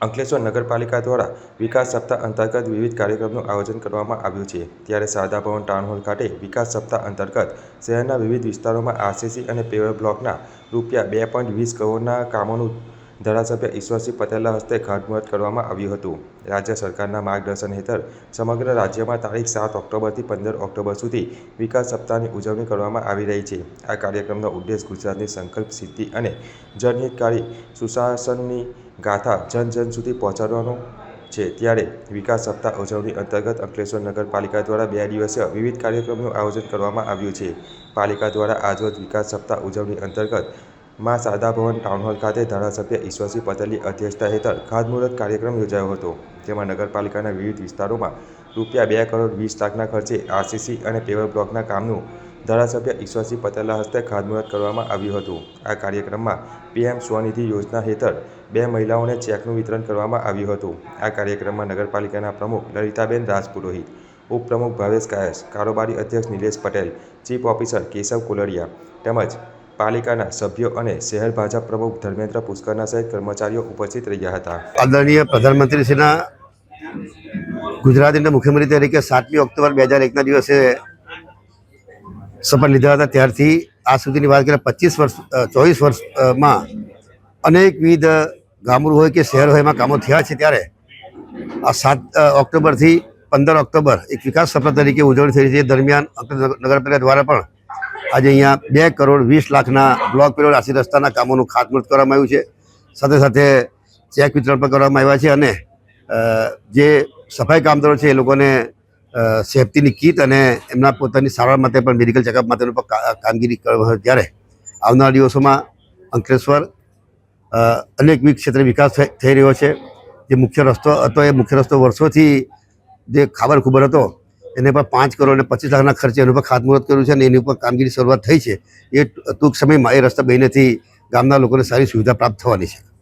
અંકલેશ્વર નગરપાલિકા દ્વારા વિકાસ સપ્તાહ અંતર્ગત વિવિધ કાર્યક્રમનું આયોજન કરવામાં આવ્યું છે. ત્યારે શારદા ભવન ટાઉન હોલ ખાતે વિકાસ સપ્તાહ અંતર્ગત શહેરના વિવિધ વિસ્તારોમાં આરસીસી અને પેવર બ્લોકના રૂપિયા બે પોઈન્ટ વીસ કરોડના કામોનું ધારાસભ્ય ઈશ્વરસિંહ પટેલના હસ્તે ખાતમુહૂર્ત કરવામાં આવ્યું હતું. રાજ્ય સરકારના માર્ગદર્શન હેઠળ સમગ્ર રાજ્યમાં તારીખ સાત ઓક્ટોબરથી પંદર ઓક્ટોબર સુધી વિકાસ સપ્તાહની ઉજવણી કરવામાં આવી રહી છે. આ કાર્યક્રમનો ઉદ્દેશ ગુજરાતની સંકલ્પ સિદ્ધિ અને જનહિતકારી સુશાસનની ગાથા જન જન સુધી પહોંચાડવાનો છે. ત્યારે વિકાસ સપ્તાહ ઉજવણી અંતર્ગત અંકલેશ્વર નગરપાલિકા દ્વારા બે દિવસીય વિવિધ કાર્યક્રમનું આયોજન કરવામાં આવ્યું છે. પાલિકા દ્વારા આજરોજ વિકાસ સપ્તાહ ઉજવણી અંતર્ગત મા સાદાભવન ભવન ટાઉન હોલ ખાતે ધારાસભ્ય ઈશ્વરસિંહ પટેલની અધ્યક્ષતા હેઠળ ખાતમુહૂર્ત કાર્યક્રમ યોજાયો હતો, જેમાં નગરપાલિકાના વિવિધ વિસ્તારોમાં રૂપિયા બે કરોડ વીસ લાખના ખર્ચે આરસીસી અને પેવર બ્લોકના કામનું ધારાસભ્ય ઈશ્વરસિંહ પટેલના હસ્તે ખાતમુહૂર્ત કરવામાં આવ્યું હતું. આ કાર્યક્રમમાં પીએમ સ્વનિધિ યોજના હેઠળ બે મહિલાઓને ચેકનું વિતરણ કરવામાં આવ્યું હતું. આ કાર્યક્રમમાં નગરપાલિકાના પ્રમુખ લલિતાબેન રાજપુરોહિત, ઉપપ્રમુખ ભાવેશ કાયસ, કારોબારી અધ્યક્ષ નિલેશ પટેલ, ચીફ ઓફિસર કેશવ કોલડિયા તેમજ પાલિકાના સભ્યો અને શહેર ભાજપ પ્રમુખ ધર્મેન્દ્ર પુષ્કરના સહિત કર્મચારીઓ ઉપસ્થિત રહ્યા હતા. આદરણીય પ્રધાનમંત્રીશ્રીના ગુજરાતના મુખ્યમંત્રી તરીકે સાતમી ઓક્ટોબર બે હજાર એકના દિવસે શપથ લીધા હતા. ત્યારથી આ સુધીની વાત કરીએ, પચીસ વર્ષ ચોવીસ વર્ષમાં અનેકવિધ ગામડું હોય કે શહેર હોય એમાં કામો થયા છે ત્યારે આ સાત ઓક્ટોબરથી પંદર ઓક્ટોબર એક વિકાસ સપ્તાહ તરીકે ઉજવણી થઈ છે. દરમિયાન નગરપાલિકા દ્વારા પણ આજે અહીંયા બે કરોડ વીસ લાખના બ્લોક પેરોડ આશી રસ્તાના કામોનું ખાતમુહૂર્ત કરવામાં આવ્યું છે. સાથે સાથે ચેક વિતરણ પણ કરવામાં આવ્યા છે અને જે સફાઈ કામદારો છે એ લોકોને સેફટીની કીટ અને એમના પોતાની સારવાર માટે પણ મેડિકલ ચેકઅપ માટેનું પણ કામગીરી ત્યારે આવનારા દિવસોમાં અંકલેશ્વર અનેકવિધ ક્ષેત્રે વિકાસ થઈ રહ્યો છે. જે મુખ્ય રસ્તો હતો એ મુખ્ય રસ્તો વર્ષોથી જે ખાબર ખુબર હતો એને પર પાંચ કરોડ અને પચીસ લાખના ખર્ચે એનું પર ખાતમુહૂર્ત કર્યું છે અને એની ઉપર કામગીરી શરૂઆત થઈ છે. એ ટૂંક સમયમાં એ રસ્તા બનીનેથી ગામના લોકોને સારી સુવિધા પ્રાપ્ત થવાની છે.